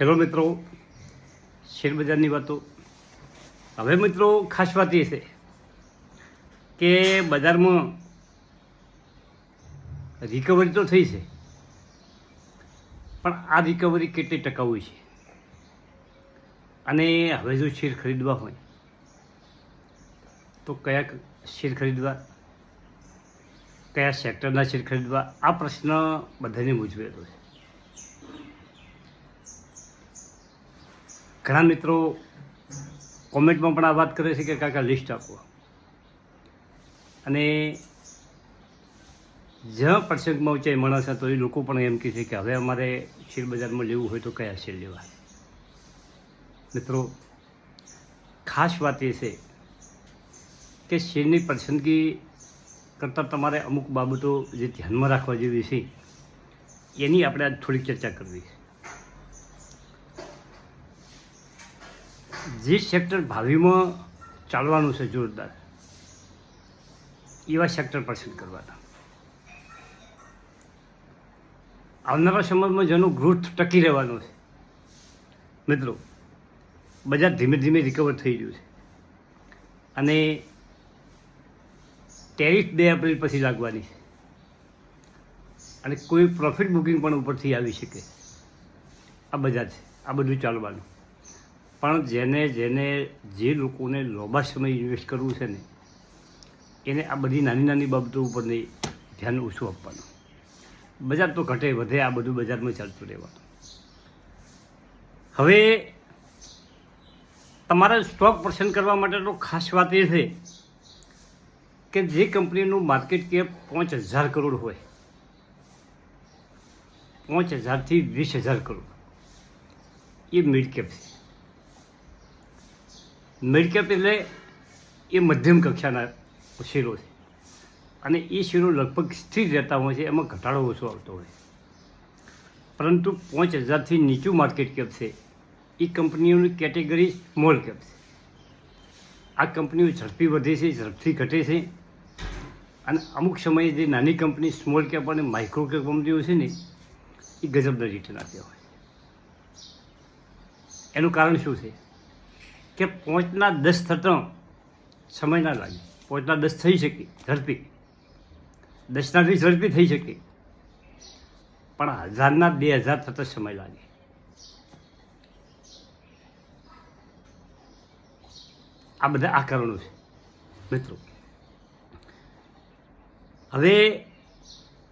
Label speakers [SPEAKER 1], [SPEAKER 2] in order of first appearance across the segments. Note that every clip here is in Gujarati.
[SPEAKER 1] હેલો મિત્રો, શેરબજારની વાતો. હવે મિત્રો ખાસ વાત એ છે કે બજારમાં રિકવરી તો થઈ છે, પણ આ રિકવરી કેટલી ટકાઉ છે? અને હવે જો શેર ખરીદવા હોય, તો કયા શેર ખરીદવા? કયા સેક્ટરના શેર ખરીદવા? આ પ્રશ્ન બધાને મૂંઝવેલો છે. ઘણા મિત્રો કોમેન્ટમાં પણ આ વાત કરે છે કે કાકા લિસ્ટ આપો. અને જ્યાં પ્રસંગમાં ઊંચાઈ માણસ તો એ લોકો પણ એમ કહે છે કે હવે અમારે શેર બજારમાં લેવું હોય તો કયા શેર લેવા મિત્રો, ખાસ વાત એ છે કે શેરની પસંદગી કરતાં તમારે અમુક બાબતો જે ધ્યાનમાં રાખવા જેવી છે, એની આપણે આજ થોડીક ચર્ચા કરવી છે. જે સેક્ટર ભાવિમાં ચાલવાનું છે જોરદાર, એવા સેક્ટર પસંદ કરવાના. આવનારા સમયમાં જેનો ગ્રોથ ટકી રહેવાનો છે. મિત્રો, બજાર ધીમે ધીમે રિકવર થઈ ગયું છે. અને ટેરિફ બે એપ્રિલ પછી લાગવાની છે. અને કોઈ પ્રોફિટ બુકિંગ પણ ઉપરથી આવી શકે. આ બજાર છે, આ બધું ચાલવાનું. પણ જેને જેને જે લોકોને લાંબા સમય ઇન્વેસ્ટ કરવું છે ને, એને આ બધી નાની નાની બાબતો ઉપર ધ્યાન ઓછું આપવાનું. બજાર તો ઘટે, વધે, આ બધું બજારમાં ચાલતું રહેવાનું. હવે તમારે સ્ટોક પસંદ કરવા માટે તો ખાસ વાત એ છે કે જે કંપનીનું માર્કેટ કેપ પાંચ હજાર કરોડ હોય, પાંચ હજારથી વીસ હજાર કરોડ, એ મિડ કેપ છે. મિડ કેપ એટલે એ મધ્યમ કક્ષાના શેરો છે. અને એ શેરો લગભગ સ્થિર રહેતા હોય છે, એમાં ઘટાડો ઓછો આવતો હોય પરંતુ પાંચ હજારથી નીચું માર્કેટ કેપ છે. એ કંપનીઓની કેટેગરી સ્મોલ કેપ છે. આ કંપનીઓ ઝડપી વધે છે, ઝડપથી ઘટે છે. અને અમુક સમયે જે નાની કંપની સ્મોલ કેપ અને માઇક્રો કેપ કંપનીઓ છે ને, એ ગજબના રિટર્ન આપ્યા હોય એનું કારણ શું છે? કે પાંચના દસ થતો સમય ના લાગે. પોચના દસ થઈ શકે, ઝડપી. દસનાથી ઝડપી થઈ શકે. પણ હજારના બે હજાર થતાં સમય લાગે. આ બધા આ કારણો છે, મિત્રો. હવે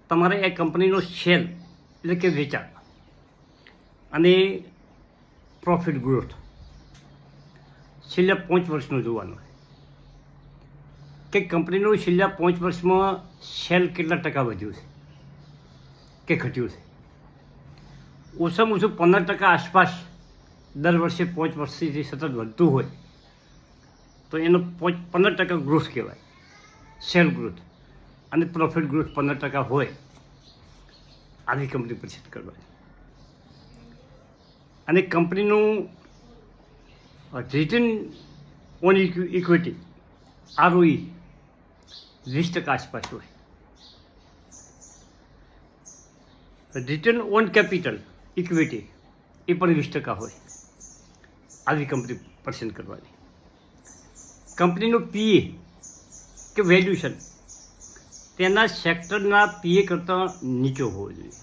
[SPEAKER 1] તમારે એ કંપનીનો સેલ, એટલે કે વેચાણ, અને પ્રોફિટ ગ્રોથ છેલ્લા પાંચ વર્ષનું જોવાનું. કે કંપનીનું છેલ્લા પાંચ વર્ષમાં સેલ કેટલા ટકા વધ્યું છે? કે ઘટ્યું છે? ઓછામાં ઓછું પંદર ટકા આસપાસ દર વર્ષે પાંચ વર્ષથી સતત વધતું હોય. તો એનો પંદર ટકા ગ્રોથ કહેવાય. સેલ ગ્રોથ અને પ્રોફિટ ગ્રોથ પંદર ટકા હોય. આવી કંપની પસંદ કરવાની. અને કંપનીનું રિટર્ન ઓન ઇક્વિટી આરઓઈ વીસ ટકા આસપાસ હોય રિટર્ન ઓન કેપિટલ ઇક્વિટી એ પણ વીસ ટકા હોય આવી કંપની પસંદ કરવાની કંપનીનું પીએ કે વેલ્યુશન તેના સેક્ટરના પીએ કરતાં નીચો હોવો જોઈએ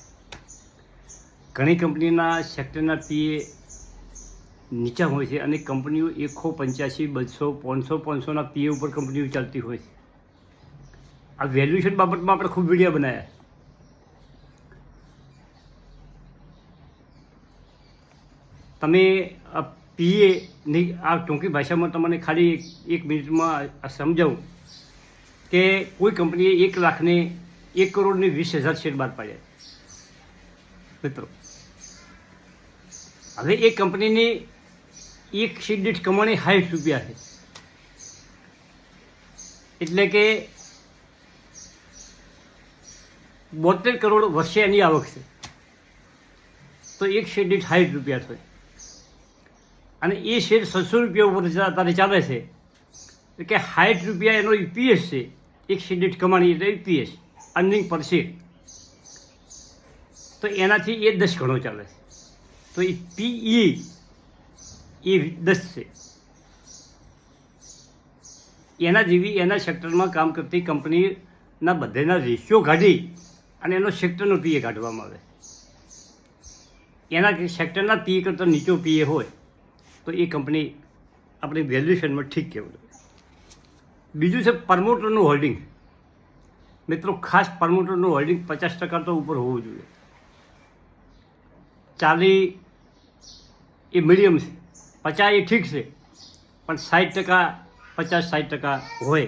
[SPEAKER 1] ઘણી કંપનીના સેક્ટરના પીએ નીચા હોય છે અને કંપનીઓ એકસો પંચ્યાસી, બસો, પાંચસો, પાંચસોના પીએ ઉપર કંપનીઓ ચાલતી હોય છે. આ વેલ્યુએશન બાબતમાં આપણે ખૂબ વીડિયો બનાવ્યા તમે આ પીએની આ ટૂંકી ભાષામાં તમને ખાલી એક મિનિટમાં સમજાવું કે કોઈ કંપનીએ એક લાખને એક કરોડને વીસ હજાર શેર બહાર પાડ્યા મિત્રો, હવે એ કંપનીની એક સીટ દીઠ કમાણી સાઠ રૂપિયા છે. એટલે કે બોતેર કરોડ વર્ષે એની આવક છે. તો એક શેર દીઠ સાઠ રૂપિયા થાય અને એ શેર છસો રૂપિયા ઉપર અત્યારે ચાલે છે. એટલે કે સાઠ રૂપિયા એનો ઈપીએસ છે. એક શેર દીઠ કમાણી એટલે ઈપીએસ, અર્નિંગ પર શેર. તો એનાથી એ દસ ગણો ચાલે છે. તો એ પીઈ એ દસ છે. એના જેવી એના સેક્ટરમાં કામ કરતી કંપનીના બધાના રેશિયો કાઢી અને એનો સેક્ટરનો પીએ કાઢવામાં આવે. એના સેક્ટરના પીએ કરતાં નીચો પીએ હોય, તો એ કંપની આપણી વેલ્યુએશનમાં ઠીક કહેવાય બીજું છે પ્રમોટરનું હોલ્ડિંગ મિત્રો, ખાસ પ્રમોટરનું હોલ્ડિંગ પચાસ ટકા તો ઉપર હોવું જોઈએ. ચાલી એ મીડિયમ છે. પચાસ એ ઠીક છે, પણ સાઠ ટકા, પચાસ સાઠ ટકા હોય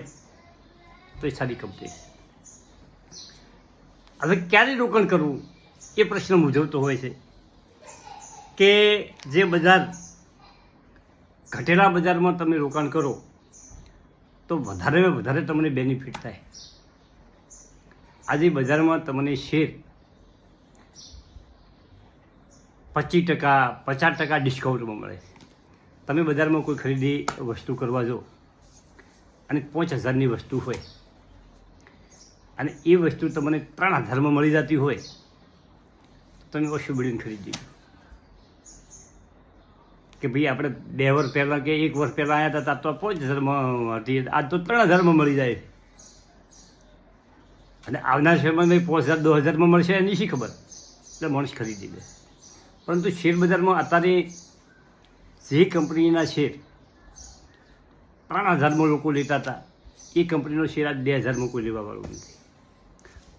[SPEAKER 1] તો એ સારી કંપની. હવે ક્યારે રોકાણ કરવું? એ પ્રશ્ન મૂંઝવતો હોય છે કે જે બજાર ઘટેલા બજારમાં તમે રોકાણ કરો, તો વધારે વધારે તમને બેનિફિટ થાય. આજે બજારમાં તમને શેર પચીસ ટકા, પચાસ ટકા ડિસ્કાઉન્ટમાં મળે. તમે બજારમાં કોઈ ખરીદી વસ્તુ કરવા જો અને પાંચ હજારની વસ્તુ હોય અને એ વસ્તુ તમને ત્રણ હજારમાં મળી જતી હોય તમે ઓછું બળીને ખરીદી કે ભાઈ આપણે બે વર્ષ પહેલાં કે એક વર્ષ પહેલાં આવ્યા હતા, તો પાંચ હજારમાં હતી. આજ તો ત્રણ હજારમાં મળી જાય. અને આવનાર સમયમાં પાંચ હજાર દો હજારમાં મળશે એની શી ખબર? એટલે માણસ ખરીદી લે. પરંતુ શેર બજારમાં અત્યારે જે કંપનીના શેર ત્રણ હજારમાં લોકો લેતા હતા, એ કંપનીનો શેર આજ બે હજારમાં કોઈ લેવાવાળું નથી.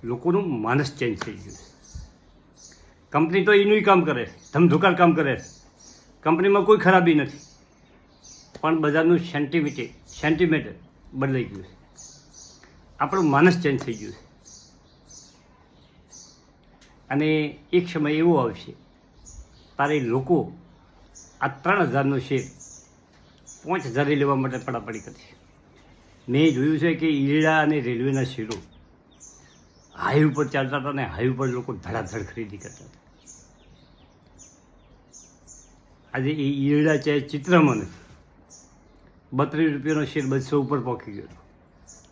[SPEAKER 1] લોકોનું માનસ ચેન્જ થઈ ગયું છે. કંપની તો એનું કામ કરે, ધમધુકાર કામ કરે. કંપનીમાં કોઈ ખરાબી નથી. પણ બજારનું સેન્ટિમેન્ટ સેન્ટિમેન્ટ બદલાઈ ગયું છે. આપણું માનસ ચેન્જ થઈ ગયું છે. અને એક સમય એવો આવશે, તારે લોકો આ ત્રણ હજારનો શેર પાંચ હજારે લેવા માટે પડાપડી કરી મેં જોયું છે કે ઈરડા અને રેલવેના શેરો હાઈ ઉપર ચાલતા હતા અને હાઈ ઉપર લોકો ધડાધડ ખરીદી કરતા હતા. આજે એ ઈરડા છે, ચિત્રમાં નથી. બત્રીસ રૂપિયાનો શેર બસો ઉપર પહોંચી ગયો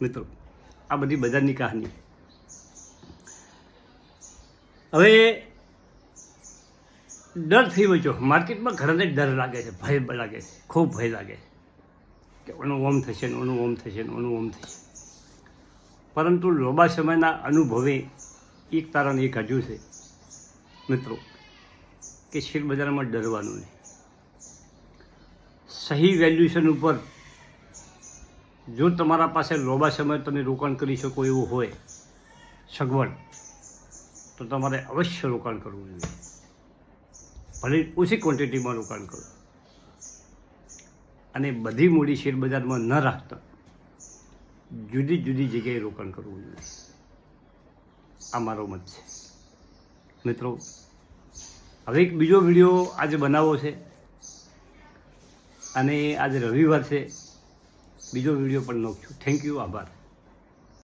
[SPEAKER 1] મિત્રો, આ બધી બજારની કહાની. હવે ડર થઈ બચ્યો માર્કેટમાં ઘણાને ડર લાગે છે, ભય લાગે છે, ખૂબ ભય લાગે છે કે ઓનું ઓમ થશે ને ઓનું ઓમ થશે ને ઓનું ઓમ થશે. પરંતુ લાંબા સમયના અનુભવે એક તારણ એક હજુ છે, મિત્રો, કે શેર બજારમાં ડરવાનું નહીં. સહી વેલ્યુએશન ઉપર જો તમારા પાસે લાંબા સમય તમે રોકાણ કરી શકો એવું હોય, સગવડ, તો તમારે અવશ્ય રોકાણ કરવું જોઈએ. ભલે ઓછી ક્વોન્ટિટીમાં રોકાણ કરો. અને બધી મૂડી શેર બજારમાં ન રાખતા જુદી જુદી જગ્યાએ રોકાણ કરવું જોઈએ. આ મારો મત છે. મિત્રો, હવે એક બીજો વીડિયો આજે બનાવવો છે અને આજે રવિવાર છે. બીજો વીડિયો પણ નાખશું થેન્ક યુ આભાર.